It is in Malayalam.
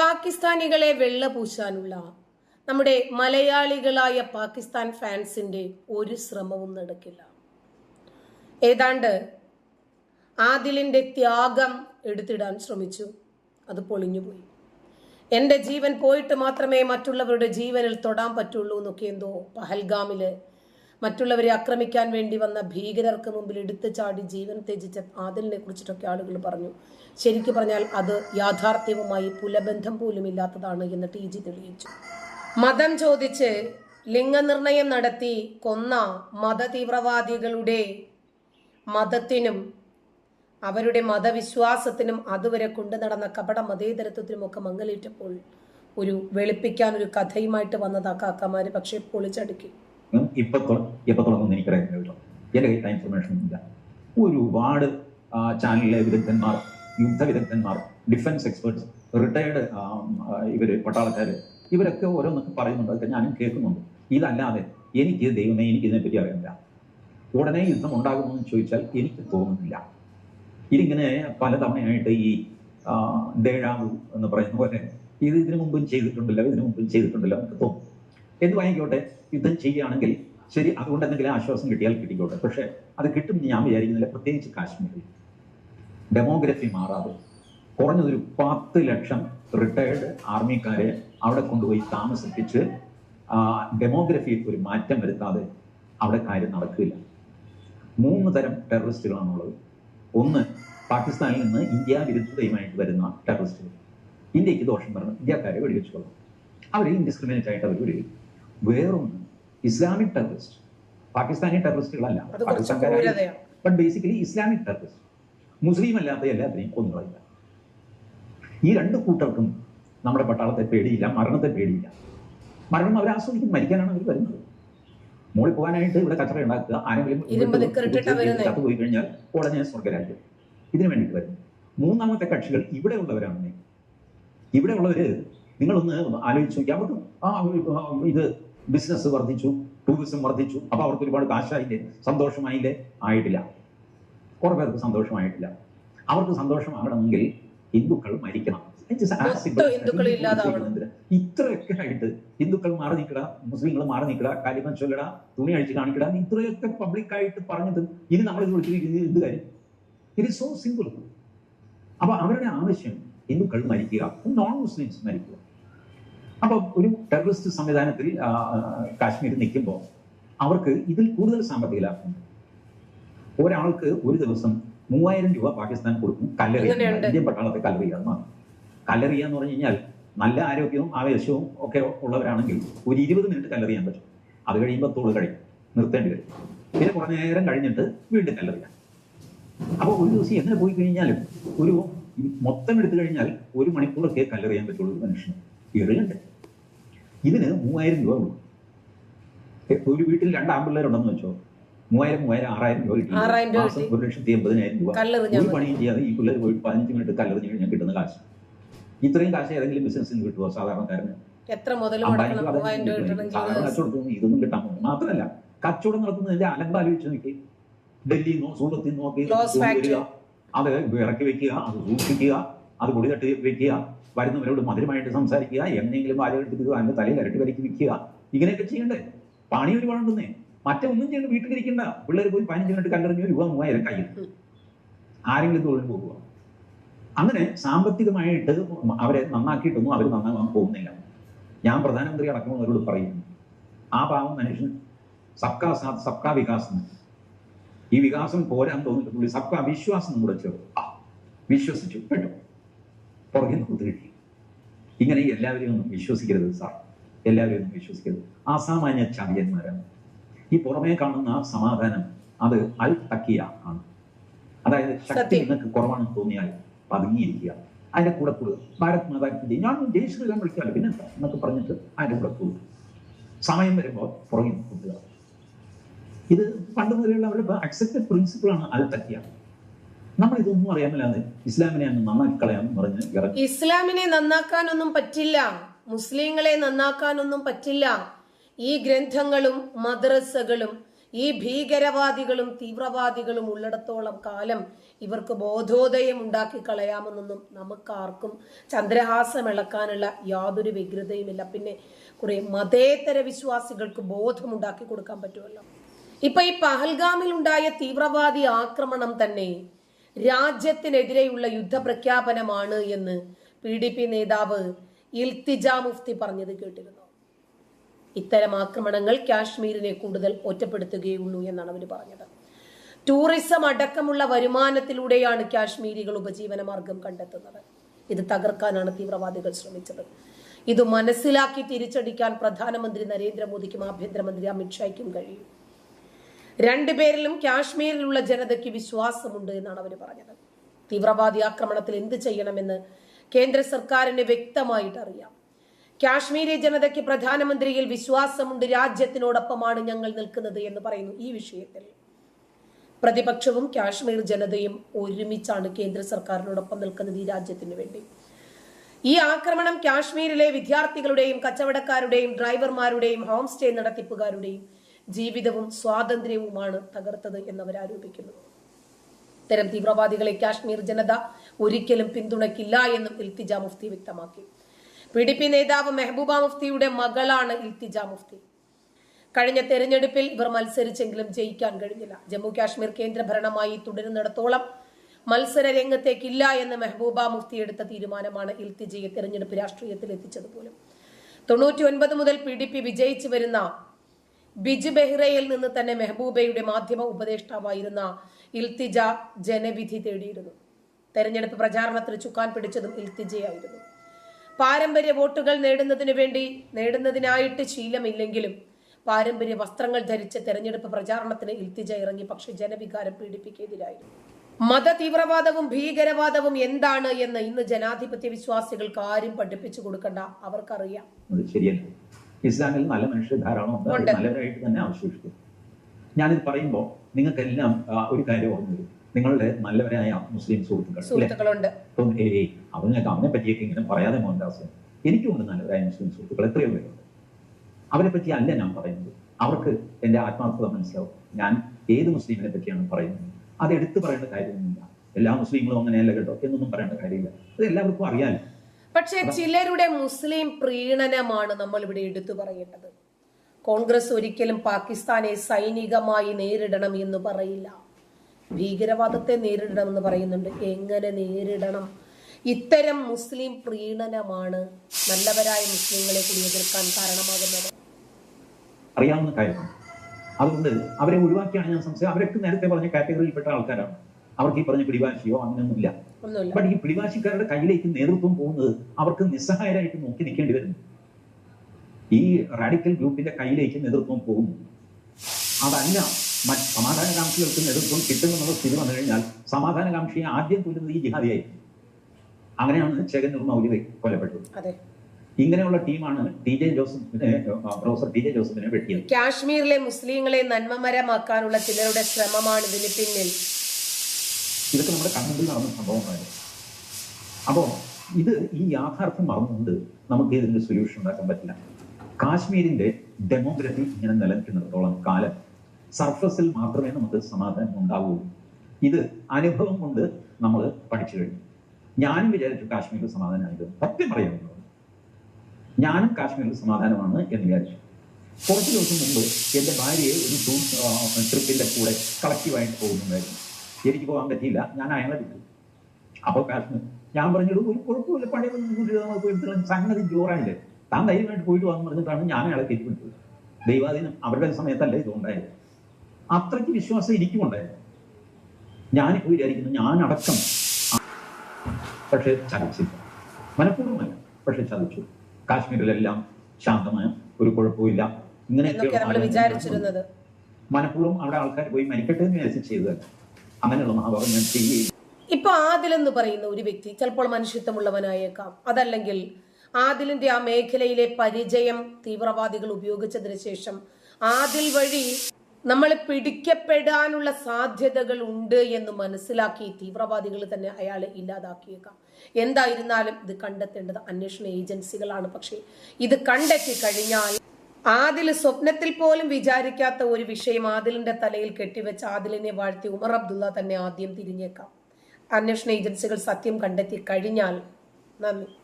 പാകിസ്ഥാനികളെ വെള്ള പൂശാനുള്ള നമ്മുടെ മലയാളികളായ പാകിസ്ഥാൻ ഫാൻസിന്റെ ഒരു ശ്രമവും നടക്കില്ല. ഏതാണ്ട് ആദിലിന്റെ ത്യാഗം എടുത്തിടാൻ ശ്രമിച്ചു. അത് പൊളിഞ്ഞുപോയി. എന്റെ ജീവൻ പോയിട്ട് മാത്രമേ മറ്റുള്ളവരുടെ ജീവനിൽ തൊടാൻ പറ്റുള്ളൂ എന്നൊക്കെ എന്തോ പഹൽഗാമിൽ മറ്റുള്ളവരെ ആക്രമിക്കാൻ വേണ്ടി വന്ന ഭീകരർക്ക് മുമ്പിൽ എടുത്തു ചാടി ജീവൻ ത്യജിച്ച ആദിലിനെ കുറിച്ചിട്ടൊക്കെ ആളുകൾ പറഞ്ഞു. ശരിക്കു പറഞ്ഞാൽ അത് യാഥാർത്ഥ്യവുമായി പുലബന്ധം പോലും ഇല്ലാത്തതാണ് എന്ന് ടി ജി തെളിയിച്ചു. മതം ചോദിച്ച് ലിംഗനിർണയം നടത്തി കൊന്ന മതതീവ്രവാദികളുടെ മതത്തിനും അവരുടെ മതവിശ്വാസത്തിനും അതുവരെ കൊണ്ടു നടന്ന കപട മതേതരത്വത്തിനും ഒക്കെ മങ്ങലേറ്റപ്പോൾ ഒരു വെളുപ്പിക്കാൻ ഒരു കഥയുമായിട്ട് വന്നത് കാക്കമാര്. പക്ഷെ പൊളിച്ചടുക്കി. ഇപ്പത്തോളം തൊ- എപ്പോ തുടങ്ങുമെന്ന് എനിക്കറിയാൻ കേട്ടോ എന്റെ കയ്യിൽ ഇൻഫർമേഷൻ ഇല്ല ഒരുപാട് ചാനലിലെ വിദഗ്ധന്മാർ യുദ്ധ വിദഗ്ധന്മാർ ഡിഫൻസ് എക്സ്പേർട്സ് റിട്ടയർഡ് ഇവർ പട്ടാളക്കാര് ഇവരൊക്കെ ഓരോന്നൊക്കെ പറയുന്നുണ്ട്. അതൊക്കെ ഞാനും കേൾക്കുന്നുണ്ട്. ഇതല്ലാതെ എനിക്ക് ദൈവമേ എനിക്ക് ഇതിനെപ്പറ്റി അറിയില്ല ഉടനെ യുദ്ധം ഉണ്ടാകുമെന്ന് ചോദിച്ചാൽ എനിക്ക് തോന്നുന്നില്ല. ഇതിങ്ങനെ പലതവണയായിട്ട് ഈ ദേഴാവു എന്ന് പറയുന്ന പോലെ ഇത് ഇതിനു മുമ്പും ചെയ്തിട്ടുണ്ടല്ലോ ഇതിനു മുമ്പും ചെയ്തിട്ടുണ്ടല്ലോ എനിക്ക് തോന്നും. എന്ത് വാങ്ങിക്കോട്ടെ? യുദ്ധം ചെയ്യുകയാണെങ്കിൽ ശരി അതുകൊണ്ട് എന്തെങ്കിലും ആശ്വാസം കിട്ടിയാൽ കിട്ടിക്കോട്ടെ. പക്ഷേ അത് കിട്ടും ഞാൻ വിചാരിക്കുന്നില്ല. പ്രത്യേകിച്ച് കാശ്മീരിൽ. ഡെമോഗ്രഫി മാറാതെ കുറഞ്ഞതൊരു പത്ത് ലക്ഷം റിട്ടയർഡ് ആർമിക്കാരെ അവിടെ കൊണ്ടുപോയി താമസിപ്പിച്ച് ഡെമോഗ്രഫിയിൽ ഒരു മാറ്റം വരുത്താതെ അവിടെ കാര്യം നടക്കില്ല മൂന്ന് തരം ടെററിസ്റ്റുകളാണുള്ളത്. ഒന്ന് പാകിസ്ഥാനിൽ നിന്ന് ഇന്ത്യ വിരുദ്ധതയുമായിട്ട് വരുന്ന ടെററിസ്റ്റുകൾ. ഇന്ത്യയ്ക്ക് ദോഷം വരണം. ഇന്ത്യക്കാരെ വെടിവെച്ചു കൊള്ളാം അവർ ഇൻഡിസ്ക്രിമിനേറ്റ് ആയിട്ട് അവർ വെടിവെക്കും. വേറൊന്ന് ഇസ്ലാമിക് ടെററിസ്റ്റ്. പാകിസ്ഥാനി ടെററിസ്റ്റുകളല്ല. കുറച്ച് ബട്ട് ബേസിക്കലി ഇസ്ലാമിക് ടെററിസ്റ്റ്. മുസ്ലിം അല്ലാത്ത എല്ലാത്തിനെയും കൊന്നുകളയില്ല ഈ രണ്ട് കൂട്ടർക്കും നമ്മുടെ പട്ടാളത്തെ പേടിയില്ല മരണത്തെ പേടിയില്ല. മരണം അവർ ആസ്വദിക്കും മരിക്കാനാണ് അവർ വരുന്നത്. മോളി പോകാനായിട്ട് ഇവിടെ കച്ചറ ഉണ്ടാക്കുക ആരെങ്കിലും. ചത്തു പോയി കഴിഞ്ഞാൽ ഉടനെ സ്വർഗരാജ്യം ഇതിനു വേണ്ടിയിട്ട് വരും. മൂന്നാമത്തെ കക്ഷികൾ ഇവിടെ ഉള്ളവരാണ്. ഇവിടെ ഉള്ളവര് നിങ്ങളൊന്ന് ആലോചിച്ച് നോക്കി. അവർക്ക് ആ, ഇത് ബിസിനസ് വർദ്ധിച്ചു ടൂറിസം വർദ്ധിച്ചു. അപ്പോൾ അവർക്ക് ഒരുപാട് കാശായില്ലേ? സന്തോഷമായില്ലേ? ആയിട്ടില്ല. കുറേ പേർക്ക് സന്തോഷമായിട്ടില്ല. അവർക്ക് സന്തോഷമാകണമെങ്കിൽ ഹിന്ദുക്കൾ മരിക്കണം? ഇത്രയൊക്കെ ആയിട്ട് ഹിന്ദുക്കൾ മാറി നിൽക്കട മുസ്ലിങ്ങൾ മാറി നിൽക്കട കാര്യം ചൊല്ലട തുണി അഴിച്ച് കാണിക്കട ഇത്രയൊക്കെ പബ്ലിക്കായിട്ട് പറഞ്ഞത് ഇനി നമ്മൾ ഇത് വിളിച്ചിരിക്കുന്നത് എന്ത് കാര്യം? ഇറ്റ് ഇസ് സോ സിമ്പിൾ അപ്പൊ അവരുടെ ആവശ്യം ഹിന്ദുക്കൾ മരിക്കുക നോൺ മുസ്ലിംസ് മരിക്കുക. അപ്പൊ ഒരു ടെററിസ്റ്റ് സംവിധാനത്തിൽ കാശ്മീർ നിൽക്കുമ്പോൾ അവർക്ക് ഇതിൽ കൂടുതൽ സാമ്പത്തിക ലാഭമുണ്ട്. ഒരാൾക്ക് ഒരു ദിവസം മൂവായിരം രൂപ പാകിസ്ഥാൻ കൊടുക്കും കല്ലറി. ഇന്ത്യൻ പട്ടാളത്തെ കല്ലെറിയാന്നാണ് കല്ലറിയ എന്ന് പറഞ്ഞു കഴിഞ്ഞാൽ നല്ല ആരോഗ്യവും ആവേശവും ഒക്കെ ഉള്ളവരാണെങ്കിൽ ഒരു ഇരുപത് മിനിറ്റ് കല്ലെറിയാൻ പറ്റും. അത് കഴിയുമ്പോൾ തോൾ കഴിയും നിർത്തേണ്ടി വരും. പിന്നെ കുറേ നേരം കഴിഞ്ഞിട്ട് വീണ്ടും കല്ലറിയ. അപ്പോൾ ഒരു ദിവസം എങ്ങനെ പോയി കഴിഞ്ഞാലും ഒരു മൊത്തം എടുത്തു കഴിഞ്ഞാൽ ഒരു മണിക്കൂറൊക്കെ കല്ലെറിയാൻ പറ്റുള്ളൂ മനുഷ്യന്. എറിയണ്ടേ? ഇതിന് മൂവായിരം രൂപ കൊടുക്കും. ഒരു വീട്ടിൽ രണ്ട് ആൺപിള്ളേരുണ്ടെന്ന് വെച്ചോ? മൂവായിരം മൂവായിരം ആറായിരം രൂപ കിട്ടും. മാസം. ഒരു ലക്ഷത്തി എൺപതിനായിരം രൂപ. ഒരു. പണിയും ചെയ്യാതെ ഈ പിള്ളേർ പോയി പതിനഞ്ച് മിനിറ്റ് കല്ലെറിഞ്ഞ് കഴിഞ്ഞാൽ കിട്ടുന്ന കാശ്. ഇത്രയും കാശ് ഏതെങ്കിലും ബിസിനസ്സിന് കിട്ടുമോ സാധാരണക്കാരന്? എത്ര മുതൽ ഇതൊന്നും കിട്ടാൻ മാത്രമല്ല കച്ചവടം നടത്തുന്നതിന്റെ അലമ്പ ആലോചിച്ച് നോക്കി ഡൽഹിയിൽ നിന്നോ സൂറത്തിൽ നിന്നോ ഒക്കെ അത് ഇറക്കി വെക്കുക അത് സൂക്ഷിക്കുക അത് പൊടി തട്ടി വെക്കുക. വരുന്നവരോട് മധുരമായിട്ട് സംസാരിക്കുക എങ്ങനെയെങ്കിലും പാചകെടുത്തിട്ട് അതിന്റെ തലയിൽ ഇരട്ടി വരയ്ക്ക് വിൽക്കുക. ഇങ്ങനെയൊക്കെ ചെയ്യണ്ടേ? പണി ഒരുപാടുണ്ടെന്നേ മറ്റൊന്നും ചെയ്യണ്ട വീട്ടിലിരിക്കണ്ട. പിള്ളേർ പോയി പതിനഞ്ച് മിനിറ്റ് കല്ലെറിഞ്ഞു രൂപ മൂവായിരം കയ്യിൽ. ആരെങ്കിലും തൊഴിൽ പോകുക അങ്ങനെ സാമ്പത്തികമായിട്ട് അവരെ നന്നാക്കിയിട്ടൊന്നും അവർ നന്നാകാൻ പോകുന്നില്ല. ഞാൻ പ്രധാനമന്ത്രി അടക്കമുള്ളവരോട് പറയും ആ പാവം മനുഷ്യൻ സബ്കാ സാ സബ്കാ വികാസം ഈ വികാസം പോരാൻ തോന്നിട്ട് പുള്ളി സബ്കാ വിശ്വാസം കൂടെ ചേർത്ത് വിശ്വസിച്ചു. കേട്ടോ? പുറകിൽ കൊടുത്ത് കിട്ടി ഇങ്ങനെ എല്ലാവരെയും ഒന്നും വിശ്വസിക്കരുത് സാർ. എല്ലാവരെയും ഒന്നും വിശ്വസിക്കരുത്. അസാമാന്യ ചാമ്പ്യന്മാരാണ് ഈ പുറമേ കാണുന്ന സമാധാനം അത് അൽ തക്കിയ ആണ്. അതായത് ശക്തി. നിങ്ങൾക്ക് കുറവാണെന്ന് തോന്നിയാൽ പതുങ്ങിയിരിക്കുക. അതിന്റെ കൂടെ കൂടുക ഭാരത് മാതാക്കിന്റെ. ഞാൻ ശ്രീറാം വിളിക്കാമല്ലോ പിന്നെ എന്നൊക്കെ പറഞ്ഞിട്ട് അതിന്റെ കൂടെ കൂടുക സമയം വരുമ്പോൾ പുറകിൽ കൂട്ടുക ഇത് പണ്ട് മുതലുള്ള അവരുടെ അക്സെപ്റ്റഡ് പ്രിൻസിപ്പിളാണ് അൽ തക്കിയ നമ്മൾ ഇതൊന്നും അറിയാമല്ലാതെ ഇസ്ലാമിനെ അങ്ങ് നന്നാക്കി കളയാമെന്ന് പറഞ്ഞ് ഇസ്ലാമിനെ നന്നാക്കാനൊന്നും പറ്റില്ല. മുസ്ലിങ്ങളെ നന്നാക്കാനൊന്നും പറ്റില്ല. ഈ ഗ്രന്ഥങ്ങളും മദ്രസകളും ഈ ഭീകരവാദികളും തീവ്രവാദികളും ഉള്ളിടത്തോളം കാലം ഇവർക്ക് ബോധോദയം ഉണ്ടാക്കി കളയാമെന്നൊന്നും നമുക്കാർക്കും ചന്ദ്രഹാസം ഇളക്കാനുള്ള യാതൊരു വ്യഗ്രതയുമില്ല. പിന്നെ കുറെ മതേതര വിശ്വാസികൾക്ക് ബോധമുണ്ടാക്കി കൊടുക്കാൻ പറ്റുമല്ലോ. ഇപ്പൊ ഈ പഹൽഗാമിൽ ഉണ്ടായ തീവ്രവാദി ആക്രമണം തന്നെ രാജ്യത്തിനെതിരെയുള്ള യുദ്ധപ്രഖ്യാപനമാണ് എന്ന് പി ഡി പി നേതാവ് ഇൽത്തിജ മുഫ്തി പറഞ്ഞത് കേട്ടിരുന്നു. ഇത്തരം ആക്രമണങ്ങൾ കാശ്മീരിനെ കൂടുതൽ ഒറ്റപ്പെടുത്തുകയുള്ളൂ എന്നാണ് അവർ പറഞ്ഞത്. ടൂറിസം അടക്കമുള്ള വരുമാനത്തിലൂടെയാണ് കാശ്മീരികൾ ഉപജീവന മാർഗം കണ്ടെത്തുന്നത്. ഇത് തകർക്കാനാണ് തീവ്രവാദികൾ ശ്രമിച്ചത്. ഇത് മനസ്സിലാക്കി തിരിച്ചടിക്കാൻ പ്രധാനമന്ത്രി നരേന്ദ്രമോദിക്കും ആഭ്യന്തരമന്ത്രി അമിത്ഷായ്ക്കും കഴിയും. രണ്ടുപേരിലും കാശ്മീരിലുള്ള ജനതയ്ക്ക് വിശ്വാസമുണ്ട് എന്നാണ് അവർ പറഞ്ഞത്. തീവ്രവാദി ആക്രമണത്തിൽ എന്ത് ചെയ്യണമെന്ന് കേന്ദ്ര സർക്കാരിന് വ്യക്തമായിട്ട് അറിയാം. കാശ്മീരി ജനതയ്ക്ക് പ്രധാനമന്ത്രിയിൽ വിശ്വാസമുണ്ട് രാജ്യത്തിനോടൊപ്പമാണ് ഞങ്ങൾ നിൽക്കുന്നത് എന്ന് പറയുന്നു ഈ വിഷയത്തിൽ. പ്രതിപക്ഷവും കാശ്മീർ ജനതയും ഒരുമിച്ചാണ് കേന്ദ്ര സർക്കാരിനോടൊപ്പം നിൽക്കുന്നത് ഈ രാജ്യത്തിന് വേണ്ടി. ഈ ആക്രമണം കാശ്മീരിലെ വിദ്യാർത്ഥികളുടെയും കച്ചവടക്കാരുടെയും ഡ്രൈവർമാരുടെയും ഹോം സ്റ്റേ നടത്തിപ്പുകാരുടെയും ജീവിതവും സ്വാതന്ത്ര്യവുമാണ് തകർത്തത് എന്നവർ ആരോപിക്കുന്നു ഇത്തരം തീവ്രവാദികളെ കാശ്മീർ ജനത ഒരിക്കലും പിന്തുണയ്ക്കില്ല എന്നും ഇൽത്തിജ മുഫ്തി വ്യക്തമാക്കി. പി ഡി പി നേതാവ് മെഹബൂബ മുഫ്തിയുടെ മകളാണ് ഇൽത്തിജ മുഫ്തി. കഴിഞ്ഞ തെരഞ്ഞെടുപ്പിൽ ഇവർ മത്സരിച്ചെങ്കിലും ജയിക്കാൻ കഴിഞ്ഞില്ല. ജമ്മു കാശ്മീർ കേന്ദ്രഭരണമായി തുടരുന്നിടത്തോളം മത്സര രംഗത്തേക്കില്ല എന്ന് മെഹബൂബ മുഫ്തി എടുത്ത തീരുമാനമാണ് ഇൽത്തിജയെ തെരഞ്ഞെടുപ്പ് രാഷ്ട്രീയത്തിൽ എത്തിച്ചത് പോലും. തൊണ്ണൂറ്റി ഒൻപത് മുതൽ പി ഡി പി വിജയിച്ചു വരുന്ന ബിജു ബെഹ്റയിൽ നിന്ന് തന്നെ മെഹബൂബയുടെ മാധ്യമ ഉപദേഷ്ടാവായിരുന്ന ഇൽത്തിജ ജനവിധി തേടിയിരുന്നു. തെരഞ്ഞെടുപ്പ് പ്രചാരണത്തിന് ചുക്കാൻ പിടിച്ചതും ഇൽത്തിജയായിരുന്നു. പാരമ്പര്യ വോട്ടുകൾ നേടുന്നതിനു വേണ്ടി നേടുന്നതിനായിട്ട് ശീലമില്ലെങ്കിലും പാരമ്പര്യ വസ്ത്രങ്ങൾ ധരിച്ച് തെരഞ്ഞെടുപ്പ് പ്രചാരണത്തിന് ഇൽത്തിജ ഇറങ്ങി പക്ഷേ ജനവികാരം പീഡിപ്പിക്കെതിരായിരുന്നു. മത തീവ്രവാദവും ഭീകരവാദവും എന്താണ് എന്ന് ഇന്ന് ജനാധിപത്യ വിശ്വാസികൾക്ക് ആരും പഠിപ്പിച്ചു കൊടുക്കണ്ട. അവർക്കറിയാം. ഇസ്ലാമിൽ നല്ല മനുഷ്യർ ധാരാളം ഉണ്ട്. നല്ലവരായിട്ട് തന്നെ അവശേഷിക്കും. ഞാനിത് പറയുമ്പോൾ നിങ്ങൾക്കെല്ലാം ഒരു കാര്യം ഓർമ്മ വരും. നിങ്ങളുടെ നല്ലവരായ മുസ്ലിം സുഹൃത്തുക്കൾ ഏയ് അവനൊക്കെ അവനെ പറ്റിയൊക്കെ ഇങ്ങനെ പറയാതെ മോഹൻദാസ്. എനിക്കുണ്ട് നല്ലവരായ മുസ്ലിം സുഹൃത്തുക്കൾ എത്രയോ പേരുണ്ട്. അവരെ പറ്റി അല്ല ഞാൻ പറയുന്നത്. അവർക്ക് എന്റെ ആത്മാർത്ഥത മനസ്സിലാവും. ഞാൻ ഏത് മുസ്ലിമിനെ പറ്റിയാണ് പറയുന്നത്? അത് എടുത്തു പറയേണ്ട കാര്യമൊന്നുമില്ല. എല്ലാ മുസ്ലിങ്ങളും അങ്ങനെയല്ല കേട്ടോ എന്നൊന്നും പറയേണ്ട കാര്യമില്ല. അത് എല്ലാവർക്കും അറിയാലോ. പക്ഷേ ചിലരുടെ മുസ്ലിം പ്രീണനമാണ് നമ്മൾ ഇവിടെ എടുത്തു പറയേണ്ടത്. കോൺഗ്രസ് ഒരിക്കലും പാകിസ്ഥാനെ സൈനികമായി നേരിടണം എന്ന് പറയില്ല. ഭീകരവാദത്തെ നേരിടണം എന്ന് പറയുന്നുണ്ട്. എങ്ങനെ നേരിടണം? ഇത്തരം മുസ്ലിം പ്രീണനമാണ് നല്ലവരായ മുസ്ലിങ്ങളെ കൂടി എതിർക്കാൻ കാരണമാകുന്നത്. അറിയാവുന്ന കാര്യം അതുകൊണ്ട് അവരെ ഒഴിവാക്കിയാണ് ഞാൻ സംശയം. അവരൊക്കെ നേരത്തെ പറഞ്ഞ കാറ്റഗറിയിൽപ്പെട്ട ആൾക്കാരാണ്. അവർക്ക് ഈ പറഞ്ഞ പിടിവാശിയോ അങ്ങനെയൊന്നുമില്ല. ബട്ട് ഈ പിടിവാശിക്കാരുടെ കയ്യിലേക്ക് നേതൃത്വം പോകുന്നത് അവർക്ക് നിസ്സഹായരായിട്ട് നോക്കി നിൽക്കേണ്ടി വരുന്നു ഈ റാഡിക്കൽ ഗ്രൂപ്പിന്റെ കയ്യിലേക്ക് നേതൃത്വം പോകുന്നു. അതല്ല മറ്റ് സമാധാനകാംക്ഷികൾക്ക് നേതൃത്വം കിട്ടുമെന്നുള്ള സ്ഥിതി വന്നു കഴിഞ്ഞാൽ സമാധാനകാംക്ഷിയെ ആദ്യം കൊല്ലുന്നത് ഈ ജിഹാദിയായിരിക്കും. അങ്ങനെയാണ് ചേകൻ മൗലിക കൊല്ലപ്പെട്ടത്. ഇങ്ങനെയുള്ള ടീമാണ് ടി ജെ ജോസഫിനെ പ്രൊഫസർ ടി ജെ ജോസഫിനെ വെട്ടിയത്. കാശ്മീരിലെ മുസ്ലിങ്ങളെ നന്മമരമാക്കാനുള്ള ചിലരുടെ ശ്രമമാണ് ഇതിന് പിന്നിൽ. ഇതൊക്കെ നമ്മുടെ കൺമുമ്പിൽ നടന്ന സംഭവങ്ങളായിരുന്നു അപ്പോൾ ഇത് ഈ യാഥാർത്ഥ്യം മറന്നുകൊണ്ട് നമുക്ക് ഇതിന്റെ സൊല്യൂഷൻ ഉണ്ടാക്കാൻ പറ്റില്ല. കാശ്മീരിന്റെ ഡെമോഗ്രഫി ഇങ്ങനെ നിലനിൽക്കുന്നിടത്തോളം കാലം സർഫസിൽ മാത്രമേ നമുക്ക് സമാധാനം ഉണ്ടാവുകയുള്ളൂ ഇത് അനുഭവം കൊണ്ട് നമ്മൾ പഠിച്ചു കഴിഞ്ഞു. ഞാനും വിചാരിച്ചു കാശ്മീരിൽ സമാധാനമായത് സത്യം പറയുന്നത് ഞാനും കാശ്മീരിൽ സമാധാനമാണ് എന്ന് വിചാരിച്ചു. കുറച്ച് ദിവസം മുമ്പ് എന്റെ ഭാര്യയെ ഒരു ട്രിപ്പിന്റെ കൂടെ കളക്റ്റീവായിട്ട് പോകുന്നുണ്ടായിരുന്നു. എനിക്ക് പോകാൻ പറ്റിയില്ല. ഞാൻ അയാളെ വിട്ടു. അപ്പോൾ കാശ്മീർ ഞാൻ പറഞ്ഞിട്ട് ഒരു കുഴപ്പമില്ല. പഴയ പോയിട്ട് സംഗതി ജോറായില്ലേ? താൻ ധൈര്യമായിട്ട് പോയിട്ട് വന്നു പറഞ്ഞിട്ടാണ് ഞാൻ അയാളെ കയറ്റി വിട്ടത്. ദൈവാധീനം അവരുടെ സമയത്തല്ല ഇതുണ്ടായത്. അത്രയ്ക്ക് വിശ്വാസം എനിക്കും ഉണ്ടായിരുന്നു. ഞാനിപ്പോൾ വിചാരിക്കുന്നു ഞാൻ അടക്കം പക്ഷെ ചതിച്ചില്ല. മനഃപൂർവമല്ല. പക്ഷെ ചതിച്ചു. കാശ്മീരിലെല്ലാം ശാന്തമായ ഒരു കുഴപ്പമില്ല ഇങ്ങനെയൊക്കെ മനഃപൂർവം അവിടെ ആൾക്കാർ പോയി മരിക്കട്ടെ എന്ന് വിചാരിച്ച് ചെയ്തതല്ല. അങ്ങനെയുള്ള മഹാഭാവം ഞാൻ ചെയ്യുകയും ഇപ്പൊ എന്ന് പറയുന്ന ഒരു വ്യക്തി ചിലപ്പോൾ മനുഷ്യത്വമുള്ളവനായേക്കാം. അതല്ലെങ്കിൽ ആദിലിന്റെ ആ മേഖലയിലെ പരിചയം തീവ്രവാദികൾ ഉപയോഗിച്ചതിന് ശേഷം ആദിൽ വഴി നമ്മൾ പിടിക്കപ്പെടാനുള്ള സാധ്യതകൾ ഉണ്ട് എന്ന് മനസ്സിലാക്കി തീവ്രവാദികൾ തന്നെ അയാൾ ഇല്ലാതാക്കിയേക്കാം. എന്തായിരുന്നാലും ഇത് കണ്ടെത്തേണ്ടത് അന്വേഷണ ഏജൻസികളാണ്. പക്ഷേ ഇത് കണ്ടെത്തി കഴിഞ്ഞാൽ ആദിൽ സ്വപ്നത്തിൽ പോലും വിചാരിക്കാത്ത ഒരു വിഷയം ആദിലിന്റെ തലയിൽ കെട്ടിവെച്ച് ആദിലിനെ വാഴ്ത്തി ഉമർ അബ്ദുള്ള തന്നെ ആദ്യം തിരിഞ്ഞേക്കാം. അന്വേഷണ ഏജൻസികൾ സത്യം കണ്ടെത്തി കഴിഞ്ഞാൽ നന്ദി.